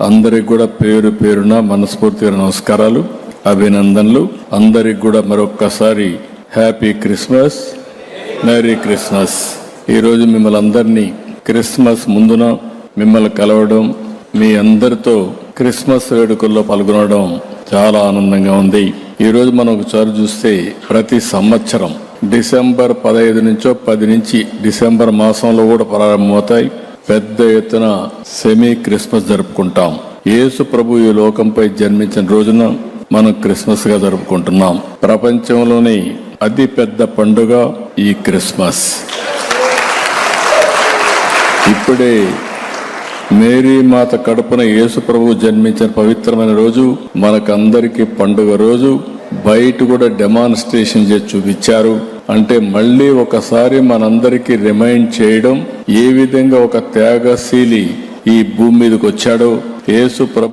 అందరికి కూడా పేరు పేరున మనస్ఫూర్తిగా నమస్కారాలు అభినందనలు. అందరికి కూడా మరొక్కసారి హ్యాపీ క్రిస్మస్. Merry Christmas. ఈరోజు మిమ్మల్ని అందరినీ క్రిస్మస్ ముందున మిమ్మల్ని కలవడం మీ అందరితో క్రిస్మస్ వేడుకల్లో పాల్గొనడం చాలా ఆనందంగా ఉంది. ఈరోజు మనం ఒకసారి చూస్తే ప్రతి సంవత్సరం డిసెంబర్ పదహైదు నుంచో పది నుంచి డిసెంబర్ మాసంలో కూడా ప్రారంభమవుతాయి. పెద్ద ఎత్తున సెమీ క్రిస్మస్ జరుపుకుంటాం. యేసు ప్రభు ఈ లోకంపై జన్మించిన రోజున మనం క్రిస్మస్గా జరుపుకుంటున్నాం. ప్రపంచంలోని అతి పెద్ద పండుగ ఈ క్రిస్మస్ ఇప్పుడే మేరీ మాత కడుపున యేసు ప్రభు జన్మించిన పవిత్రమైన రోజు మనకందరికి పండుగ రోజు. బయట కూడా డెమాన్స్ట్రేషన్ చేసి చూపించారు. అంటే మళ్ళీ ఒకసారి మనందరికీ రిమైండ్ చేయడం ఏ విధంగా ఒక త్యాగశీలి ఈ భూమి మీదకి వచ్చాడో యేసు ప్రభు